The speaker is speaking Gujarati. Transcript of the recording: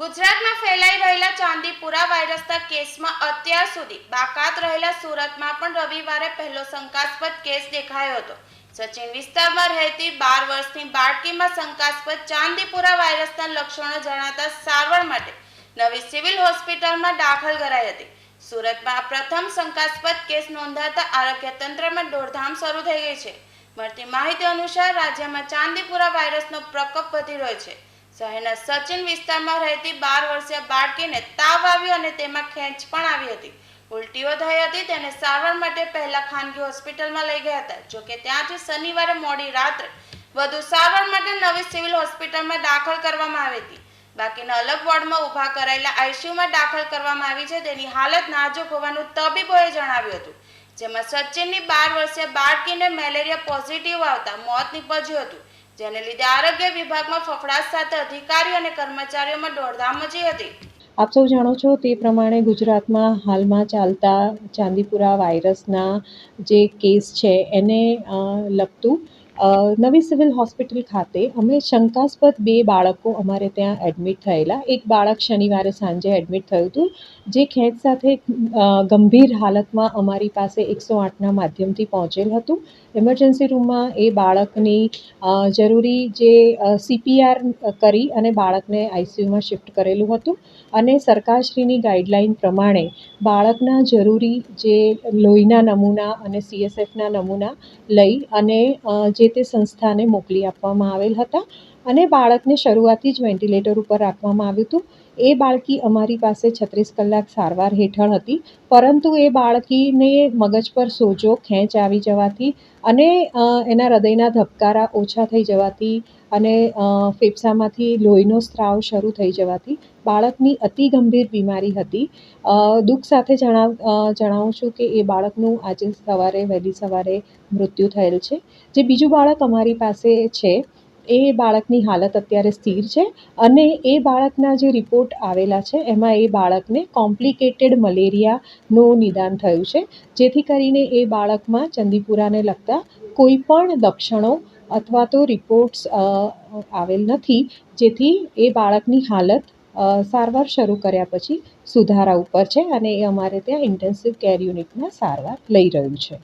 ગુજરાતમાં ફેલાઈ રહેલા ચાંદીપુરા વાયરસના કેસમાં અત્યાર સુધી બાકાત રહેલા સુરતમાં પણ રવિવારે પહેલો શંકાસ્પદ કેસ દેખાયો હતો. સચિન વિસ્તારમાં રહેતી બાર વર્ષની બાળકીમાં શંકાસ્પદ ચાંદીપુરા વાયરસના લક્ષણો જણાતા સારવાર માટે નવી સિવિલ હોસ્પિટલમાં દાખલ કરાઈ હતી. સુરતમાં પ્રથમ શંકાસ્પદ કેસ નોંધાતા આરોગ્ય તંત્રમાં દોડધામ શરૂ થઈ ગઈ છે. મળતી માહિતી અનુસાર રાજ્યમાં ચાંદીપુરા વાયરસનો પ્રકોપ વધી રહ્યો છે. શહેરના સચિન વિસ્તારમાં રહેતી બાર વર્ષીય બાળકીને તાવ આવ્યો અને તેમાં ખેંચ પણ આવી હતી. ઉલટીઓ થઈ હતી, તેને સારવાર માટે પહેલા ખાનગી હોસ્પિટલમાં લઈ ગયા હતા. જોકે ત્યાંથી શનિવારે મોડી રાત્રે વધુ સારવાર માટે નવી સિવિલ હોસ્પિટલમાં દાખલ કરવામાં આવી હતી. બાકીના અલગ વોર્ડમાં ઊભા કરાયેલા આઈસીયુમાં દાખલ કરવામાં આવી છે. તેની હાલત નાજુક હોવાનું તબીબોએ જણાવ્યું હતું. જેમાં સચિનની બાર વર્ષીય બાળકીને મેલેરિયા પોઝિટિવ આવતા મોત નીપજ્યું હતું. જેને લીધે આરોગ્ય વિભાગમાં ફફડાટ સાથે અધિકારીઓ અને કર્મચારીઓમાં દોડધામ મચી હતી. આપ સૌ જાણો છો તે પ્રમાણે ગુજરાતમાં હાલમાં ચાલતા ચાંદીપુરા વાયરસના જે કેસ છે એને લગતું નવી સિવિલ હોસ્પિટલ ખાતે અમે શંકાસ્પદ બે બાળકો અમારે ત્યાં એડમિટ થયેલા. એક બાળક શનિવારે સાંજે એડમિટ થયું હતું, જે ખેંચ સાથે ગંભીર હાલતમાં અમારી પાસે એકસો આઠના માધ્યમથી પહોંચેલ હતું. ઇમરજન્સી રૂમમાં એ બાળકની જરૂરી જે સીપીઆર કરી અને બાળકને આઈસીયુમાં શિફ્ટ કરેલું હતું અને સરકારશ્રીની ગાઈડલાઈન પ્રમાણે બાળકના જરૂરી જે લોહીના નમૂના અને સીએસએફના નમૂના લઈ અને જે તે સંસ્થાને મોકલી આપવામાં આવેલ હતા. અને બાળકને શરૂઆતથી જ વેન્ટિલેટર ઉપર રાખવામાં આવ્યું હતું. એ બાળકી અમારી પાસે છત્રીસ કલાક સારવાર હેઠળ હતી, પરંતુ એ બાળકીને મગજ પર સોજો, ખેંચ આવી જવાથી અને એના હૃદયના ધબકારા ઓછા થઈ જવાથી અને ફેફસામાંથી લોહીનો સ્ત્રાવ શરૂ થઈ જવાથી બાળકની અતિ ગંભીર બીમારી હતી. દુઃખ સાથે જણાવ જણાવું છું કે એ બાળકનું આજે સવારે વહેલી સવારે મૃત્યુ થયેલ છે. જે બીજું બાળક અમારી પાસે છે એ બાળકની હાલત અત્યારે સ્થિર છે અને એ બાળકના જે રિપોર્ટ આવેલા છે, એમાં એ બાળકને કોમ્પ્લિકેટેડ મલેરિયાનું નિદાન થયું છે. જેથી કરીને એ બાળકમાં ચંદીપુરાને લગતા કોઈ પણ લક્ષણો અથવા તો રિપોર્ટ્સ આવેલ નથી. જેથી એ બાળકની હાલત સારવાર શરૂ કર્યા પછી સુધારા ઉપર છે અને એ અમારે ત્યાં ઇન્ટેન્સિવ કેર યુનિટમાં સારવાર લઈ રહ્યું છે.